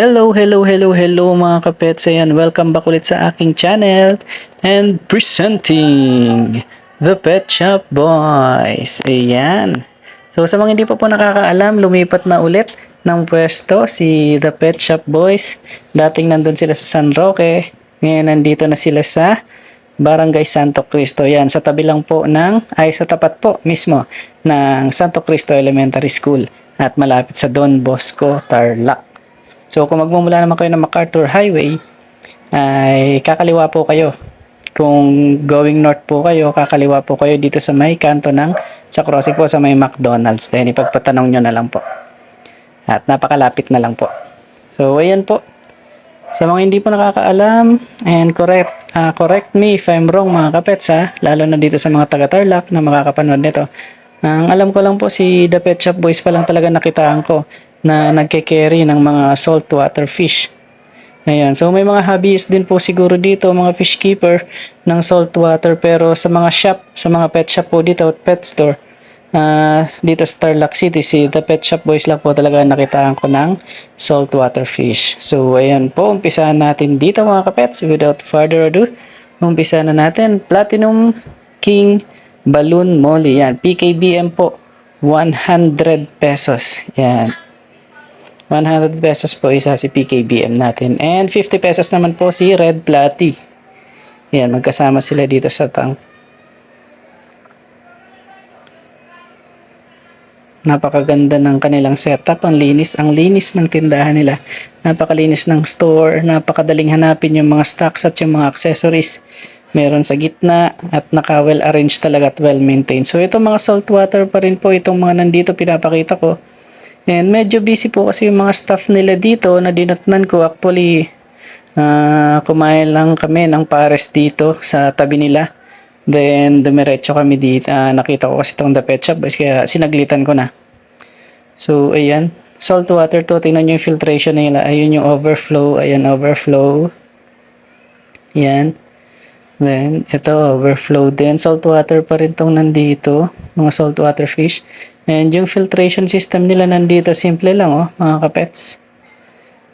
Hello, hello, hello, hello mga kapets. Ayan, welcome back ulit sa aking channel. And presenting The Pet Shop Boys. Ayan. So sa mga hindi pa po nakakaalam, lumipat na ulit ng pwesto si The Pet Shop Boys. Dating nandun sila sa San Roque. Ngayon nandito na sila sa Barangay Santo Cristo. Yan, sa tabi lang po ng, ay sa tapat po mismo ng Santo Cristo Elementary School at malapit sa Don Bosco, Tarlac. So kung magmumula naman kayo ng MacArthur Highway, ay kakaliwa po kayo. Kung going north po kayo, kakaliwa po kayo dito sa may kanto ng sa crossing po sa may McDonald's. Then ipagpatanong nyo na lang po. At napakalapit na lang po. So ayan po. Sa mga hindi po nakakaalam, and correct, ah, correct me if I'm wrong mga kapets ha, lalo na dito sa mga taga Tarlac na makakapanood nito. Ang alam ko lang po si The Pet Shop Boys pa lang talaga nakitaan ko na nagke-carry ng mga saltwater fish. Ayan. So may mga hobbies din po siguro dito, mga fish keeper ng saltwater pero sa mga shop, sa mga pet shop po dito at pet store, ah dito sa Tarlac City, si The Pet Shop Boys lang po talaga nakitaan ko ng saltwater fish. So ayan po, umpisahan natin dito mga kapets without further ado. Umpisa na natin, Platinum King Balloon Molly. Yan, PKBM po, 100 pesos. Yan. 100 pesos po isa si PKBM natin. And 50 pesos naman po si Red Platy. Yan, magkasama sila dito sa tank. Napakaganda ng kanilang setup. Ang linis, ang linis ng tindahan nila. Napakalinis ng store. Napakadaling hanapin yung mga stocks at yung mga accessories. Meron sa gitna at naka well arranged talaga at well maintained. So itong mga saltwater pa rin po itong mga nandito pinapakita ko. And medyo busy po kasi yung mga staff nila dito na dinatnan ko. Actually, ah, kumain lang kami ng pares dito sa tabi nila. Then, dumiretso kami dito. Ah, nakita ko kasi itong The Pet Shop kaya sinaglitan ko na. So, ayan. Salt water to. Tingnan nyo yung filtration nila. Ayun yung overflow. Ayan, overflow. Ayan. Then, ito, overflow din. Salt water pa rin tong nandito. Mga salt water fish. And yung filtration system nila nandito, simple lang, oh, mga kapets.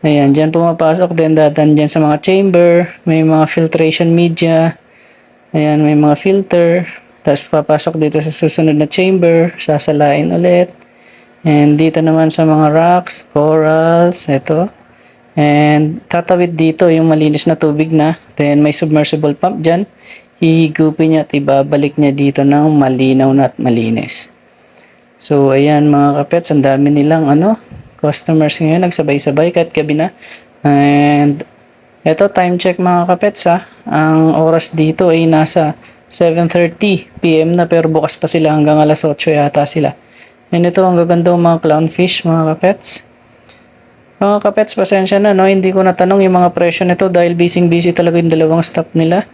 Ayan, dyan pumapasok din datan dyan sa mga chamber. May mga filtration media. Ayan, may mga filter. Tapos papasok dito sa susunod na chamber. Sasalain ulit. And dito naman sa mga rocks, corals, ito. And tatawid dito yung malinis na tubig na. Then may submersible pump dyan. Hihigupin niya at ibabalik niya dito ng malinaw na at malinis. So ayan mga kapets, ang dami nilang ano, customers ngayon nagsabay-sabay kahit gabi na. And eto time check mga kapets ha. Ang oras dito ay nasa 7.30 PM na pero bukas pa sila hanggang alas 8 yata sila. And ito ang gaganda mga clownfish mga kapets. Mga kapets, pasensya na, no? Hindi ko natanong yung mga presyo nito dahil busy-busy talaga yung dalawang staff nila.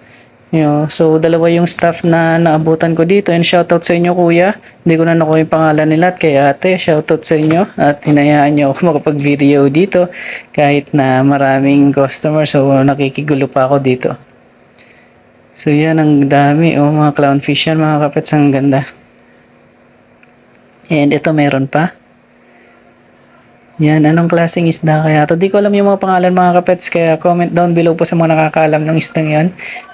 Yo, so, dalawa yung staff na naabutan ko dito. And shoutout sa inyo, kuya. Hindi ko na nakuha yung pangalan nila at kay ate. Shoutout sa inyo. At hinayaan nyo ako makapag-video dito kahit na maraming customer. So, nakikigulo pa ako dito. So, yan ang dami. Oh, mga clownfish yan, mga kapets. Ang ganda. And ito meron pa. Yan, anong klaseng isda kaya to? Di ko alam yung mga pangalan mga kapets, kaya comment down below po sa mga nakakaalam ng isdang yan.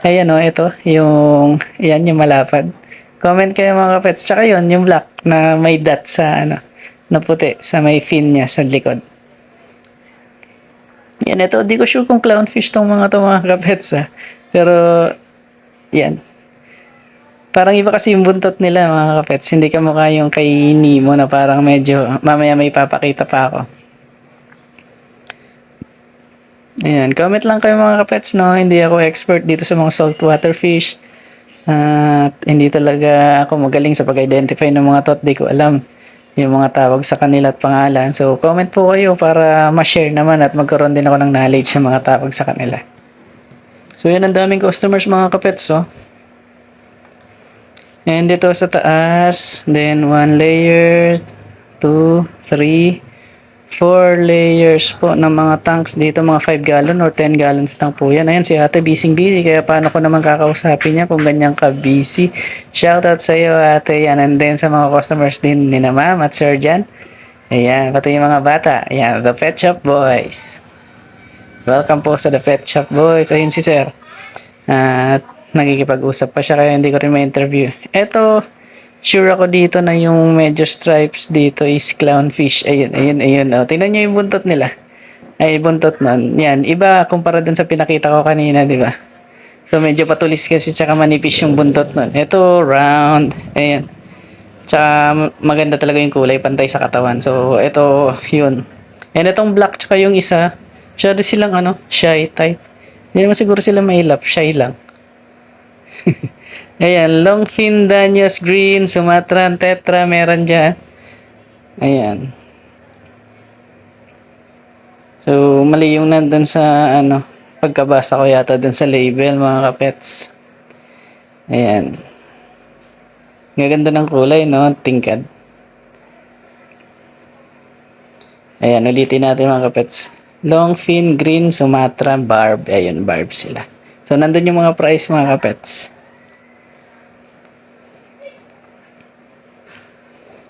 Ayan o, ito, yung, yan, yung malapad. Comment kayo mga kapets. Tsaka yun, yung black na may dot sa, ano, na puti, sa may fin niya sa likod. Yan, ito, di ko sure kung clownfish tong mga to mga kapets ha. Pero, yan. Parang iba kasi yung buntot nila mga kapets. Hindi ka mukha yung kay Nemo na parang medyo mamaya may papakita pa ako. Ayan, comment lang kayo mga kapets, no? Hindi ako expert dito sa mga saltwater fish. At hindi talaga ako magaling sa pag-identify ng mga tot. Di ko alam yung mga tawag sa kanila at pangalan. So, comment po kayo para ma-share naman at magkaroon din ako ng knowledge sa mga tawag sa kanila. So, yan ang daming customers mga kapets, oh. And dito sa taas, then one layer, two, three, four layers po ng mga tanks dito, mga 5 gallon or 10 gallons tank po yan. Ayan si ate, busy busy, kaya paano ko naman kakausapin niya kung ganyan ka busy. Shoutout sa iyo ate, yan. And then sa mga customers din ni na ma'am at sir dyan. Ayan, pati yung mga bata. Ayan, the Pet Shop Boys. welcome po sa The Pet Shop Boys. Ayun si Sir. At nagkikipag-usap pa siya kaya hindi ko rin ma-interview. Ito, sure ako dito na yung medyo stripes dito is clownfish. Ayun, ayun, ayun. Oh, tingnan niyo yung buntot nila. Ay, buntot nun. Yan, iba kumpara dun sa pinakita ko kanina, di ba? So, medyo patulis kasi tsaka manipis yung buntot nun. Ito, round. Ayan. Tsaka maganda talaga yung kulay, pantay sa katawan. So, ito, yun. And itong black tsaka yung isa, masyado silang ano, shy type. Hindi naman siguro sila mailap, shy lang. Ayan, long fin, Danios, green, Sumatran, tetra, meron dyan. Ayan. So, mali yung nandun sa, ano, pagkabasa ko yata dun sa label, mga kapets. Ayan. Gaganda ng kulay, no? Tingkad. Ayan, ulitin natin mga kapets. Long fin, green, Sumatra, barb. Ayun, barb sila. So, nandun yung mga price mga kapets.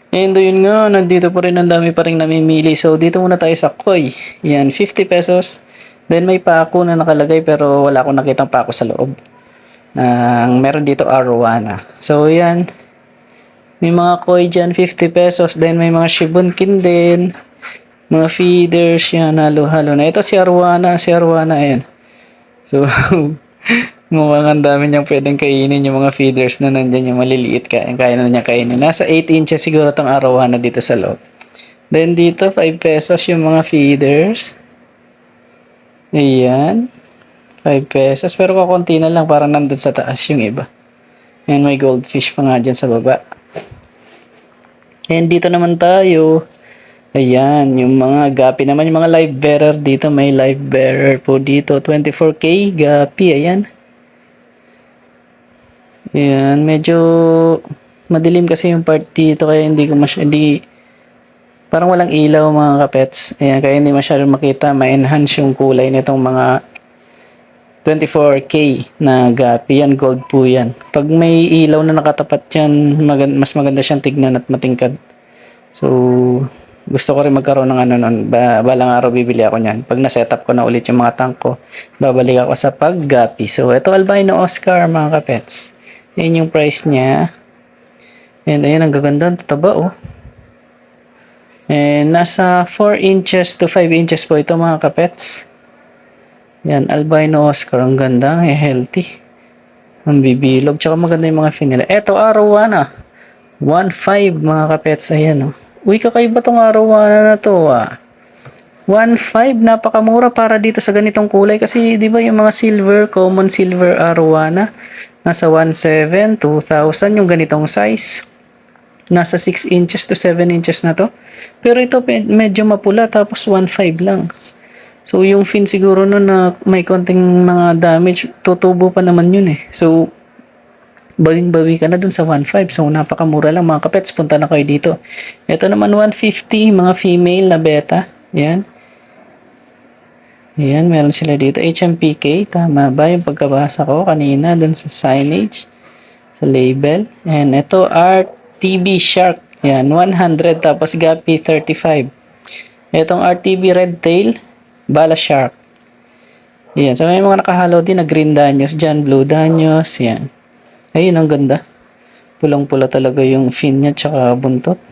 And yun nga, nandito pa rin ang dami pa rin namimili. So, dito muna tayo sa koi. Yan, 50 pesos. Then, may pako na nakalagay pero wala akong nakitang pako sa loob. Ang meron dito arowana. So, yan. May mga koi dyan, 50 pesos. Then, may mga shibunkin din. Mga feeders yan, halo-halo na. Ito si Arwana, si Arwana, ayan. So, mukhang ang dami niyang pwedeng kainin yung mga feeders na nandyan yung maliliit kaya kaya na niya kainin. Nasa 8 inches siguro tong Arwana dito sa loob. Then dito, 5 pesos yung mga feeders. Ayan. 5 pesos. Pero kakunti na lang, parang nandun sa taas yung iba. Ayan, may goldfish pa nga dyan sa baba. And dito naman tayo. Ayan, yung mga gapi naman, yung mga live bearer dito, may live bearer po dito. 24K gapi, ayan. Ayan, medyo madilim kasi yung part dito, kaya hindi ko masy- hindi, parang walang ilaw mga kapets. Ayan, kaya hindi masyado makita, ma-enhance yung kulay nitong mga 24K na gapi. Yan, gold po yan. Pag may ilaw na nakatapat yan, magan- mas maganda siyang tignan at matingkad. So, gusto ko rin magkaroon ng ano nun. Ba, balang araw bibili ako niyan. Pag na-setup ko na ulit yung mga tank ko, babalik ako sa paggapi. So, ito albino Oscar mga kapets. Yan yung price niya. And ayan, ang gaganda. Ang tataba oh. And nasa 4 inches to 5 inches po ito mga kapets. Yan, albino Oscar. Ang ganda, eh, healthy. Ang bibilog. Tsaka maganda yung mga fin nila. Eto, arawana. 1.5 mga kapets. Ayan, oh. Uy, kakaiba tong arawana na to, ah. 1.5, napakamura para dito sa ganitong kulay. Kasi, di ba, yung mga silver, common silver arawana, nasa 1.7, 2,000, yung ganitong size. Nasa 6 inches to 7 inches na to. Pero ito, medyo mapula, tapos 1.5 lang. So, yung fin siguro nun na may konting mga damage, tutubo pa naman yun eh. So, bawing-bawi ka na dun sa 1.5. So, napakamura lang mga kapets. Punta na kayo dito. Ito naman 150, mga female na beta. Yan. Yan, meron sila dito. HMPK, tama ba yung pagkabasa ko kanina dun sa signage, sa label. And ito, RTB Shark. Yan, 100 tapos Gapi 35. Itong RTB Red Tail, Bala Shark. Yan, so may mga nakahalo din na green danyos dyan, blue danyos, yan. Ayun, ang ganda. Pulang-pula talaga yung fin niya tsaka buntot.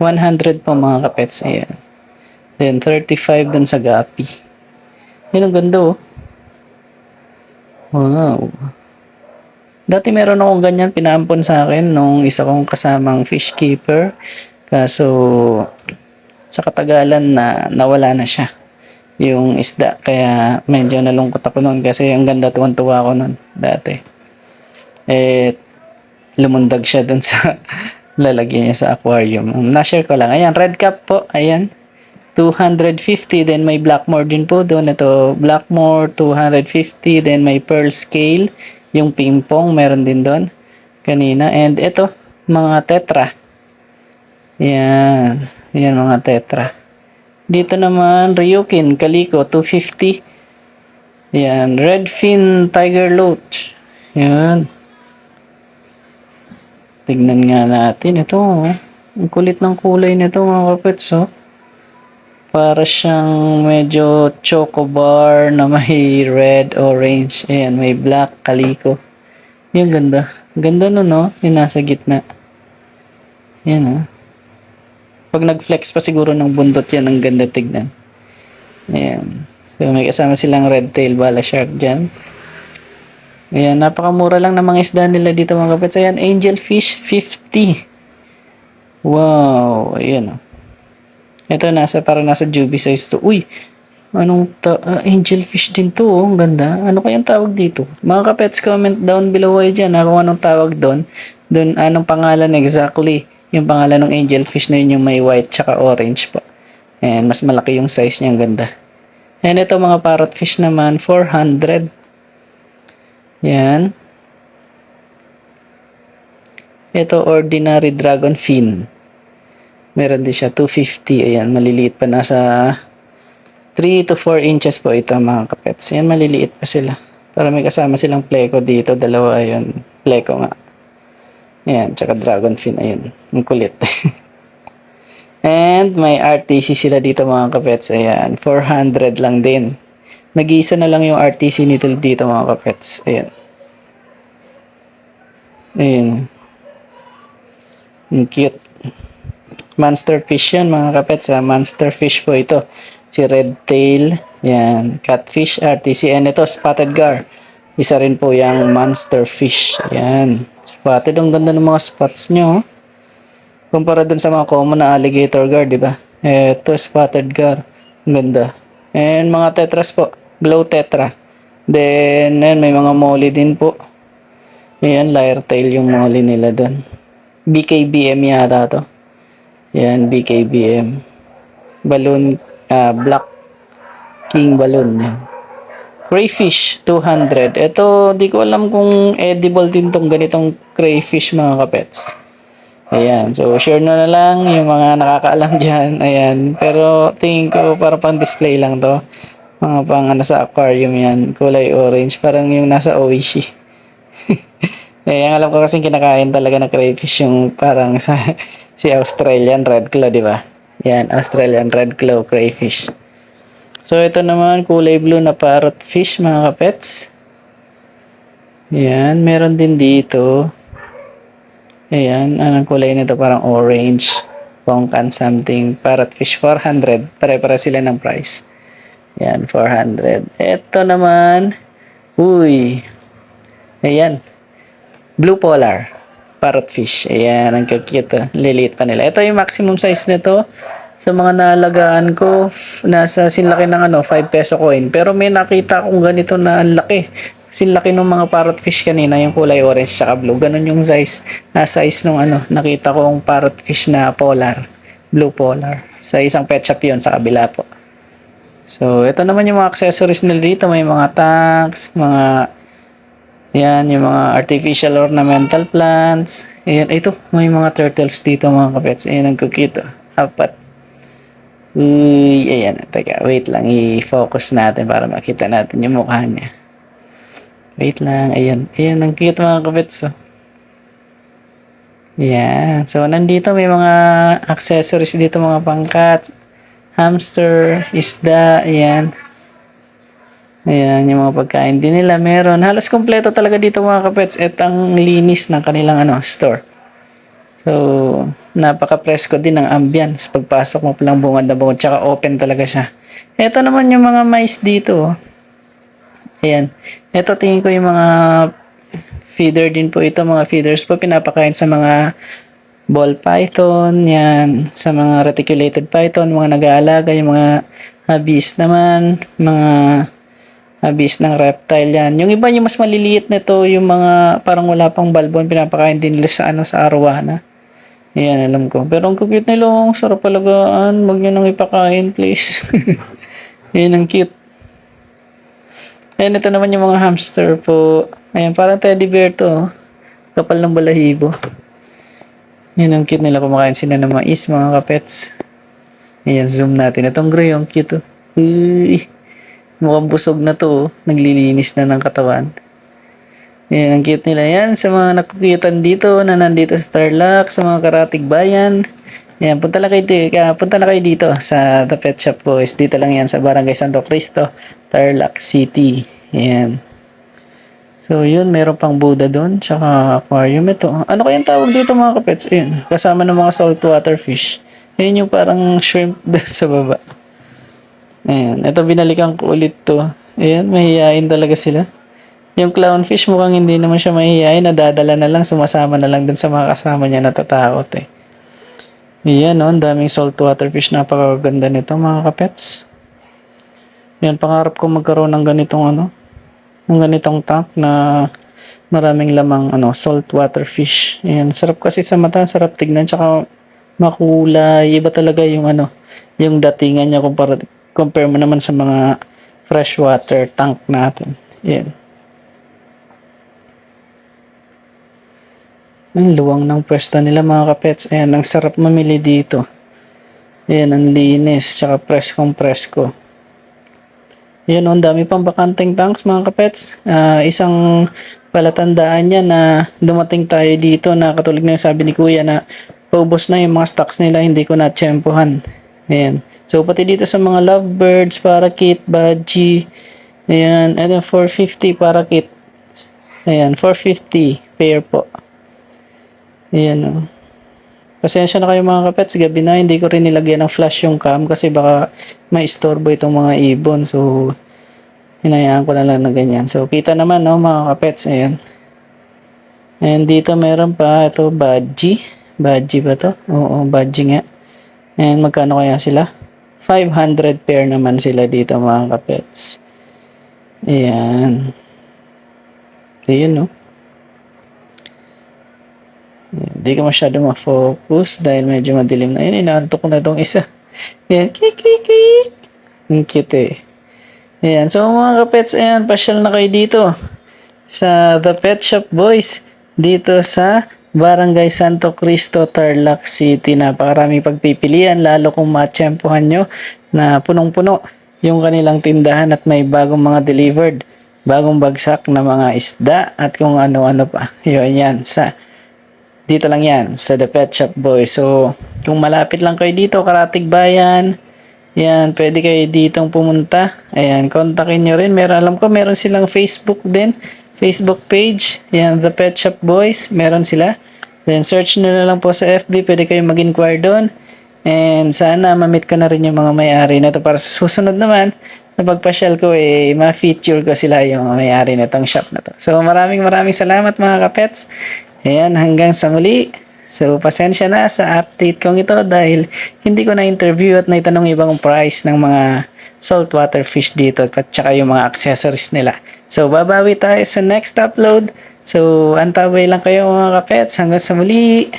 100 pa mga kapets. Ayan. Then, 35 dun sa gapi. Ayun, ang ganda oh. Wow. Dati meron akong ganyan pinaampon sa akin nung isa kong kasamang fish keeper. Kaso, sa katagalan na nawala na siya yung isda. Kaya medyo nalungkot ako noon kasi ang ganda tuwan-tuwa ako noon dati eh, lumundag siya dun sa lalagyan niya sa aquarium. Um, Na-share ko lang. Ayan, red cap po. Ayan. 250. Then may Blackmore din po doon. Ito, Blackmore 250. Then may pearl scale. Yung ping-pong meron din doon. Kanina. And ito, mga tetra. Ayan. Ayan, mga tetra. Dito naman, Ryukin, Kaliko, 250. Ayan, Redfin Tiger Loach. Ayan. Tignan nga natin. Ito, oh. Ang kulit ng kulay nito mga kapets, oh. Para siyang medyo chocobar na may red, orange. Ayan, may black, kaliko. Yung ganda. Ganda no, no? Yung nasa gitna. Yan, oh. Pag nag-flex pa siguro ng bundot yan, ang ganda tignan. Ayan. So, may kasama silang red tail bala shark dyan. Ayan, napakamura lang ng mga isda nila dito mga kapits. Ayan, angel fish, 50. Wow, ayan oh. Ito nasa para nasa juvie size to. Uy, anong ta- ah, angel fish din to, oh. Ang ganda. Ano kayang tawag dito? Mga kapets, comment down below kayo dyan ah, kung anong tawag doon. Doon, anong pangalan exactly. Yung pangalan ng angel fish na yun yung may white tsaka orange po. Ayan, mas malaki yung size niya. Ang ganda. And ito mga parrot fish naman, 400. Yan. Ito, ordinary dragon fin. Meron din siya, 250. Ayan, maliliit pa. Nasa 3 to 4 inches po ito mga kapets. Ayan, maliliit pa sila. Para may kasama silang pleko dito. Dalawa, ayun. Pleko nga. Ayan, tsaka dragon fin. Ayun, ang kulit. And may RTC sila dito mga kapets. Ayan, 400 lang din. Nag-iisa na lang yung RTC nito dito mga kapets. Ayan. Ayan. Ang cute. Monster fish yan mga kapets. Ha? Monster fish po ito. Si red tail. Yan. Catfish RTC. Ito spotted gar. Isa rin po yung monster fish. Yan. Spotted. Ang ganda ng mga spots nyo. oh. Kumpara dun sa mga common na alligator gar, di ba? Ito, spotted gar. Ganda. And mga tetras po. Glow tetra. Then, ayan, may mga molly din po. Ayan, lyre tail yung molly nila dun. BKBM yata to. Yan, BKBM. Balloon, ah, black king balloon. Yan. Crayfish, 200. Ito, di ko alam kung edible din tong ganitong crayfish mga kapets. Ayan. So, share na na lang yung mga nakakaalam dyan. Ayan. Pero, tingin ko para pang display lang to. Mga pang ano sa aquarium yan. Kulay orange. Parang yung nasa Oishi. Eh, ang alam ko kasi kinakain talaga na crayfish yung parang sa si Australian Red Claw, di ba? Yan, Australian Red Claw crayfish. So, ito naman, kulay blue na parrot fish, mga kapets. Yan, meron din dito. Ayan, anong kulay nito? Parang orange. Pongkan something. Parrotfish 400. Pare-pare sila ng price. Ayan, 400. Ito naman. Uy. Ayan. Blue polar. Parrotfish. Ayan, ang cute. oh. Liliit pa nila. Ito yung maximum size nito. Sa mga nalagaan ko, nasa sinlaki ng ano, 5 peso coin. Pero may nakita akong ganito na ang laki. Sinlaki ng mga parrotfish kanina, yung kulay orange sa blue. Ganon yung size, ah, size nung ano, nakita kong parrotfish na polar. Blue polar. Sa isang pet shop yun, sa kabila po. So, ito naman yung mga accessories nila dito. May mga tanks, mga yan, yung mga artificial ornamental plants. Ayan, ito, may mga turtles dito mga kapets. Ayan, oh. Apat. Uy, ayan. Teka, wait lang. I-focus natin para makita natin yung mukha niya. Wait lang. Ayan. Ayan, ang cute mga kapets. Oh. Ayan. So, nandito may mga accessories dito mga pangkat. Hamster, isda, ayan. Ayan, yung mga pagkain din nila meron. Halos kompleto talaga dito mga kapets. At ang linis ng kanilang ano, store. So, napaka-presko din ng ambience. Pagpasok mo palang bungad na bungad. Tsaka open talaga siya. Ito naman yung mga mice dito. oh. Ayan. Ito tingin ko yung mga feeder din po ito. Mga feeders po pinapakain sa mga ball python. Yan. Sa mga reticulated python. Mga nag-aalaga. Yung mga habis naman. Mga habis ng reptile yan. Yung iba yung mas maliliit nito, yung mga parang wala pang balbon, pinapakain din nila sa ano sa arwana. Ayan, alam ko. Pero ang cute nila, ang sarap palagaan. Huwag nyo nang ipakain, please. Ayan, ang cute. Ayan, ito naman yung mga hamster po. Ayan, parang teddy bear to. oh. Kapal ng balahibo. Ayan, ang cute nila. Kumakain sila ng mais, mga kapets. Ayan, zoom natin. Itong gray, ang cute. Oh. Uy. Mukhang busog na to. oh. Naglilinis na ng katawan. Yan, ang cute nila yan. Sa mga nakukitan dito na nandito sa Tarlac, sa mga karatig bayan. Yan, punta na kayo, ah, punta na kayo dito sa The Pet Shop Boys. Dito lang yan sa Barangay Santo Cristo, Tarlac City. Yan. So, yun, meron pang Buddha doon, tsaka aquarium. Ito, ano kayang tawag dito mga kapets? Ayun, kasama ng mga saltwater fish. Ayun yung parang shrimp doon sa baba. Ayan, ito binalikan ko ulit to. Ayan, mahihain talaga sila. Yung clownfish mukhang hindi naman siya mahihain, nadadala na lang, sumasama na lang dun sa mga kasama niya natatakot eh. Ayan, no, ang daming saltwater fish, napakaganda nito mga kapets. Yan, pangarap ko magkaroon ng ganitong ano, ng ganitong tank na maraming lamang ano, saltwater fish. Ayan, sarap kasi sa mata, sarap tignan, tsaka makulay, iba talaga yung ano, yung datingan niya kumpara, compare mo naman sa mga freshwater tank natin. Ayan. Ang luwang ng pwesto nila mga kapets. Ayan, ang sarap mamili dito. Ayan, ang linis. Tsaka preskong presko. Ayan, oh, ang dami pang bakanteng tanks mga kapets. Ah, isang palatandaan niya na dumating tayo dito na katulad yung sabi ni Kuya na paubos na yung mga stocks nila, hindi ko na tsempohan. Ayan. So, pati dito sa mga lovebirds, parakeet, budgie, ayan, and then 450 parakeet. Ayan, 450 pair po. Ayan o. Pasensya na kayo mga kapets, gabi na hindi ko rin nilagyan ng flash yung cam kasi baka maistorbo itong mga ibon. So, hinayaan ko na lang na ganyan. So, kita naman no mga kapets, ayan. And dito meron pa, ito, budgie. Budgie ba to? Oo, budgie nga. And magkano kaya sila? 500 pair naman sila dito mga kapets. Ayan. Ayan no. Hindi ka masyado ma-focus dahil medyo madilim na yun. Inaantok na tong isa. Yan, kik, kik, kik. Ang cute eh. Ayan, so mga kapets, ayan, pasyal na kayo dito sa The Pet Shop Boys dito sa Barangay Santo Cristo, Tarlac City. Napakaraming pagpipilian, lalo kung matsyempohan nyo na punong-puno yung kanilang tindahan at may bagong mga delivered, bagong bagsak na mga isda at kung ano-ano pa. Yun yan, sa dito lang yan sa The Pet Shop Boy. So, kung malapit lang kayo dito, Karatig Bayan, yan, pwede kayo ditong pumunta. Ayan, kontakin nyo rin. Meron, alam ko, meron silang Facebook din. Facebook page. Yan, The Pet Shop Boys. Meron sila. Then, search nyo na lang po sa FB. Pwede kayo mag-inquire doon. And sana ma-meet ko na rin yung mga may-ari na to para sa susunod naman na pagpasyal ko eh, ma-feature ko sila yung mga may-ari na tong shop na to. So maraming maraming salamat mga kapets. Ayan, hanggang sa muli. So, pasensya na sa update kong ito dahil hindi ko na-interview at naitanong ibang price ng mga saltwater fish dito at saka yung mga accessories nila. So, babawi tayo sa next upload. So, antabay lang kayo mga kapets. Hanggang sa muli.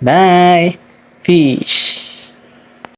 Bye! Fish!